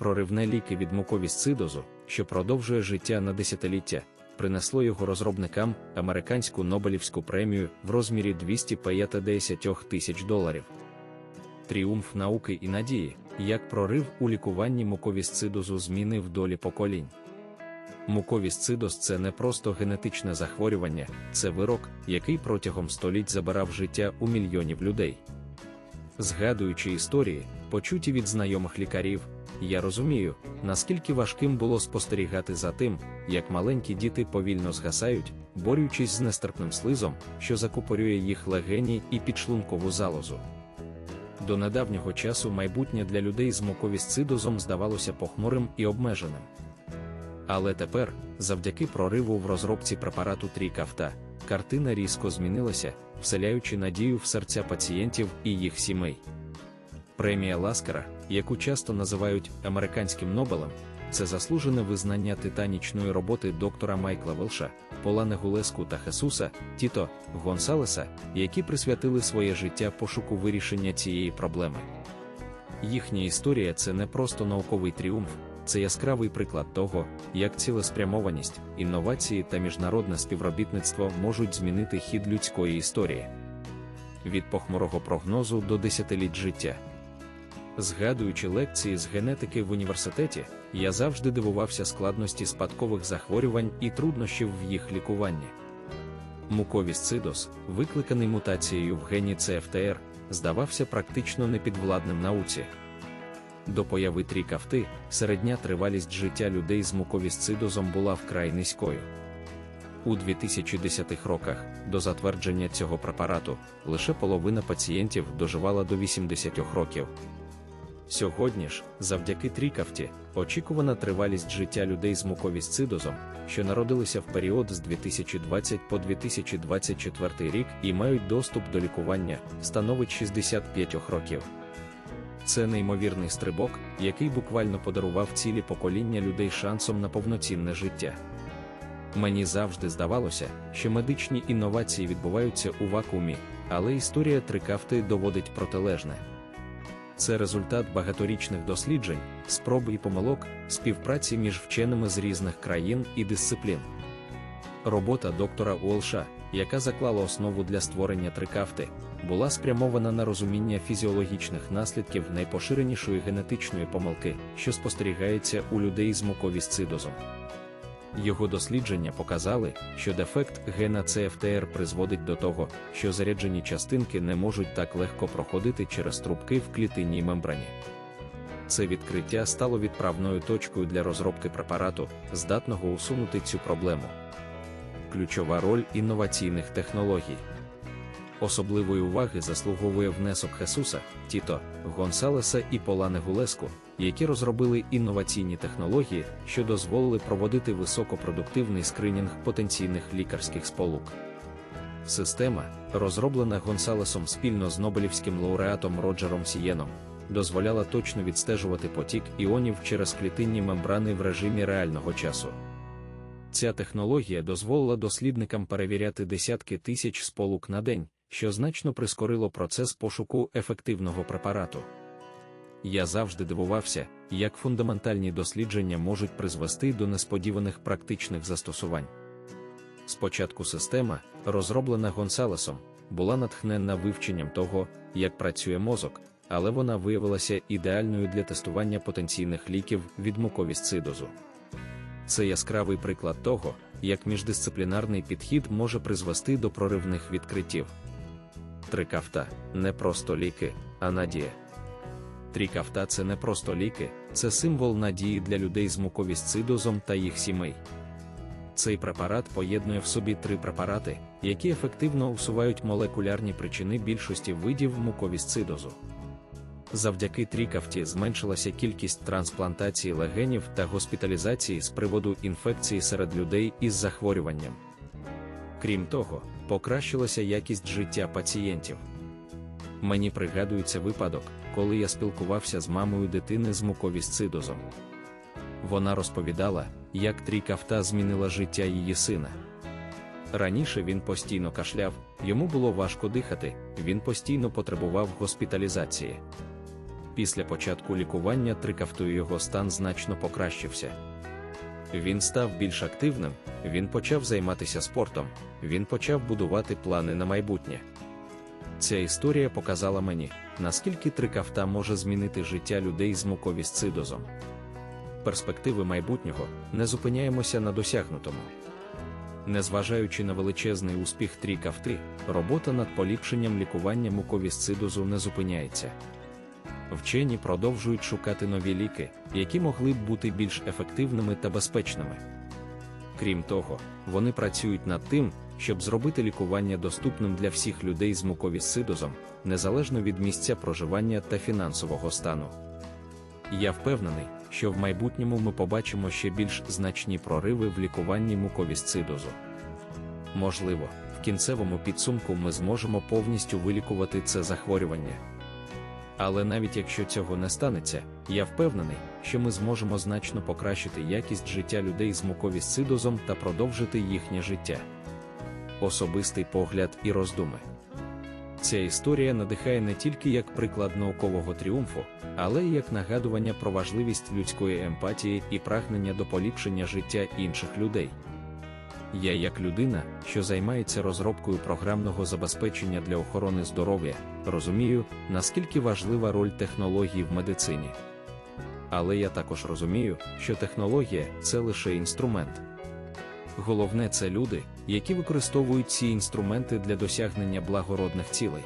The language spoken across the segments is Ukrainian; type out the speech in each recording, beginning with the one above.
проривне ліки від муковісцидозу, що продовжує життя на десятиліття, принесло його розробникам американську Нобелівську премію в розмірі 250 тисяч доларів. Тріумф науки і надії, як прорив у лікуванні муковісцидозу змінив долі поколінь. Муковісцидоз це не просто генетичне захворювання, це вирок, який протягом століть забирав життя у мільйонів людей. Згадуючи історії, почуті від знайомих лікарів, я розумію, наскільки важким було спостерігати за тим, як маленькі діти повільно згасають, борючись з нестерпним слизом, що закупорює їх легені і підшлункову залозу. До недавнього часу майбутнє для людей з муковісцидозом здавалося похмурим і обмеженим. Але тепер, завдяки прориву в розробці препарату Трікафта, картина різко змінилася, вселяючи надію в серця пацієнтів і їх сімей. Премія Ласкара, яку часто називають американським Нобелем, це заслужене визнання титанічної роботи доктора Майкла Велша, Полане Гулеску та Хесуса, Тіто Гонсалеса, які присвятили своє життя пошуку вирішення цієї проблеми. Їхня історія це не просто науковий тріумф, це яскравий приклад того, як цілеспрямованість, інновації та міжнародне співробітництво можуть змінити хід людської історії. Від похмурого прогнозу до десятиліть життя. Згадуючи лекції з генетики в університеті, я завжди дивувався складності спадкових захворювань і труднощів в їх лікуванні. Муковісцидоз, викликаний мутацією в гені CFTR, здавався практично непідвладним науці. До появи трікафти, середня тривалість життя людей з муковісцидозом була вкрай низькою. У 2010-х роках, до затвердження цього препарату, лише половина пацієнтів доживала до 80 років. Сьогодні ж, завдяки трікафті, очікувана тривалість життя людей з муковісцидозом, що народилися в період з 2020 по 2024 рік і мають доступ до лікування, становить 65 років. Це неймовірний стрибок, який буквально подарував цілі покоління людей шансом на повноцінне життя. Мені завжди здавалося, що медичні інновації відбуваються у вакуумі, але історія трикафти доводить протилежне. Це результат багаторічних досліджень, спроб і помилок, співпраці між вченими з різних країн і дисциплін. Робота доктора Уолша, яка заклала основу для створення трикафти, була спрямована на розуміння фізіологічних наслідків найпоширенішої генетичної помилки, що спостерігається у людей з муковісцидозом. Його дослідження показали, що дефект гена CFTR призводить до того, що заряджені частинки не можуть так легко проходити через трубки в клітинній мембрані. Це відкриття стало відправною точкою для розробки препарату, здатного усунути цю проблему. Ключова роль інноваційних технологій. Особливої уваги заслуговує внесок Хесуса, Тіто, Гонсалеса і Полане Гулеску, які розробили інноваційні технології, що дозволили проводити високопродуктивний скринінг потенційних лікарських сполук. Система, розроблена Гонсалесом спільно з Нобелівським лауреатом Роджером Сієном, дозволяла точно відстежувати потік іонів через клітинні мембрани в режимі реального часу. Ця технологія дозволила дослідникам перевіряти десятки тисяч сполук на день, що значно прискорило процес пошуку ефективного препарату. Я завжди дивувався, як фундаментальні дослідження можуть призвести до несподіваних практичних застосувань. Спочатку система, розроблена Гонсалесом, була натхненна вивченням того, як працює мозок, але вона виявилася ідеальною для тестування потенційних ліків від муковісцидозу. Це яскравий приклад того, як міждисциплінарний підхід може призвести до проривних відкриттів. Трикафта не просто ліки, а надія. Трікафта це не просто ліки, це символ надії для людей з муковісцидозом та їх сімей. Цей препарат поєднує в собі три препарати, які ефективно усувають молекулярні причини більшості видів муковісцидозу. Завдяки трікафті зменшилася кількість трансплантацій легенів та госпіталізації з приводу інфекції серед людей із захворюванням. Крім того, покращилася якість життя пацієнтів. Мені пригадується випадок, коли я спілкувався з мамою дитини з муковісцидозом. Вона розповідала, як трікафта змінила життя її сина. Раніше він постійно кашляв, йому було важко дихати, він постійно потребував госпіталізації. Після початку лікування трикафтою його стан значно покращився. Він став більш активним, він почав займатися спортом, він почав будувати плани на майбутнє. Ця історія показала мені, наскільки трикафта може змінити життя людей з муковісцидозом. Перспективи майбутнього не зупиняємося на досягнутому. Незважаючи на величезний успіх трікафти, робота над поліпшенням лікування муковісцидозу не зупиняється. Вчені продовжують шукати нові ліки, які могли б бути більш ефективними та безпечними. Крім того, вони працюють над тим, щоб зробити лікування доступним для всіх людей з муковісцидозом, незалежно від місця проживання та фінансового стану. Я впевнений, що в майбутньому ми побачимо ще більш значні прориви в лікуванні муковісцидозу. Можливо, в кінцевому підсумку ми зможемо повністю вилікувати це захворювання. Але навіть якщо цього не станеться, я впевнений, що ми зможемо значно покращити якість життя людей з муковісцидозом та продовжити їхнє життя. Особистий погляд і роздуми. Ця історія надихає не тільки як приклад наукового тріумфу, але й як нагадування про важливість людської емпатії і прагнення до поліпшення життя інших людей. Я, як людина, що займається розробкою програмного забезпечення для охорони здоров'я, розумію, наскільки важлива роль технологій в медицині. Але я також розумію, що технологія це лише інструмент. Головне це люди, які використовують ці інструменти для досягнення благородних цілей.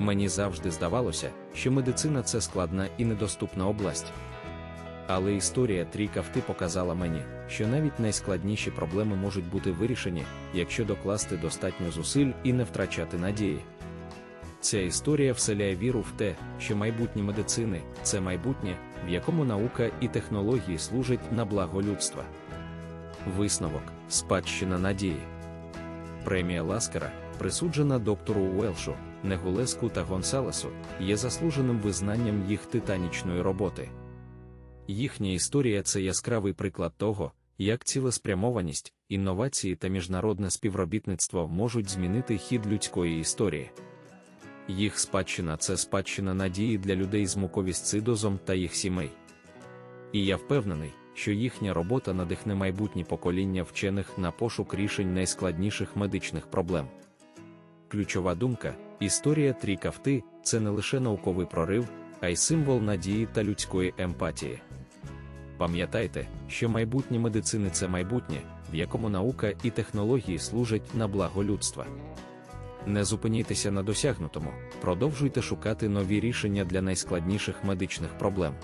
Мені завжди здавалося, що медицина це складна і недоступна область. Але історія трікавти показала мені, що навіть найскладніші проблеми можуть бути вирішені, якщо докласти достатньо зусиль і не втрачати надії. Ця історія вселяє віру в те, що майбутнє медицини це майбутнє, в якому наука і технології служать на благо людства. Висновок спадщина надії. Премія Ласкара, присуджена доктору Уелшу, Негулеску та Гонсалесу, є заслуженим визнанням їх титанічної роботи. Їхня історія це яскравий приклад того, як цілеспрямованість, інновації та міжнародне співробітництво можуть змінити хід людської історії. Їх спадщина це спадщина надії для людей з муковісцидозом та їх сімей. І я впевнений, що їхня робота надихне майбутні покоління вчених на пошук рішень найскладніших медичних проблем. Ключова думка історія трікавти це не лише науковий прорив, а й символ надії та людської емпатії. Пам'ятайте, що майбутнє медицини це майбутнє, в якому наука і технології служать на благо людства. Не зупиніться на досягнутому, продовжуйте шукати нові рішення для найскладніших медичних проблем.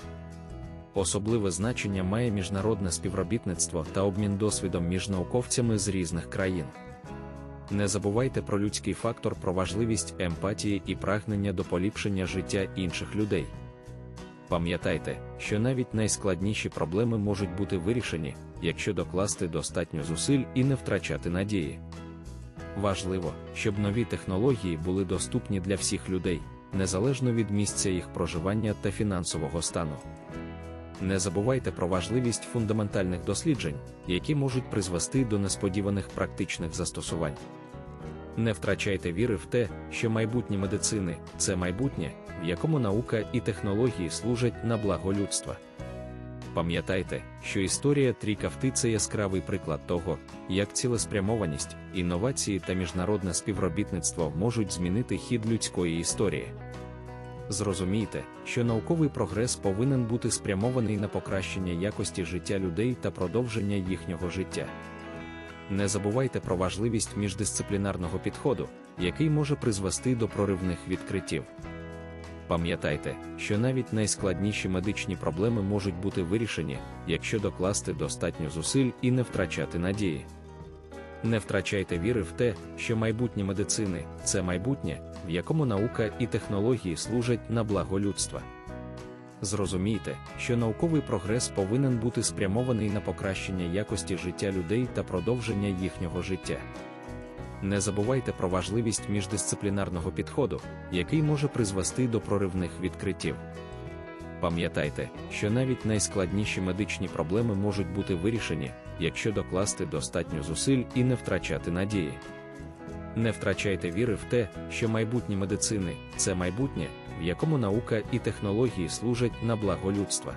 Особливе значення має міжнародне співробітництво та обмін досвідом між науковцями з різних країн. Не забувайте про людський фактор, про важливість емпатії і прагнення до поліпшення життя інших людей. Пам'ятайте, що навіть найскладніші проблеми можуть бути вирішені, якщо докласти достатньо зусиль і не втрачати надії. Важливо, щоб нові технології були доступні для всіх людей, незалежно від місця їх проживання та фінансового стану. Не забувайте про важливість фундаментальних досліджень, які можуть призвести до несподіваних практичних застосувань. Не втрачайте віри в те, що майбутнє медицини це майбутнє, в якому наука і технології служать на благо людства. Пам'ятайте, що історія трікавти це яскравий приклад того, як цілеспрямованість, інновації та міжнародне співробітництво можуть змінити хід людської історії. Зрозумійте, що науковий прогрес повинен бути спрямований на покращення якості життя людей та продовження їхнього життя. Не забувайте про важливість міждисциплінарного підходу, який може призвести до проривних відкриттів. Пам'ятайте, що навіть найскладніші медичні проблеми можуть бути вирішені, якщо докласти достатньо зусиль і не втрачати надії. Не втрачайте віри в те, що майбутнє медицини це майбутнє, в якому наука і технології служать на благо людства. Зрозумійте, що науковий прогрес повинен бути спрямований на покращення якості життя людей та продовження їхнього життя. Не забувайте про важливість міждисциплінарного підходу, який може призвести до проривних відкриттів. Пам'ятайте, що навіть найскладніші медичні проблеми можуть бути вирішені, якщо докласти достатньо зусиль і не втрачати надії. Не втрачайте віри в те, що майбутнє медицини це майбутнє, в якому наука і технології служать на благо людства.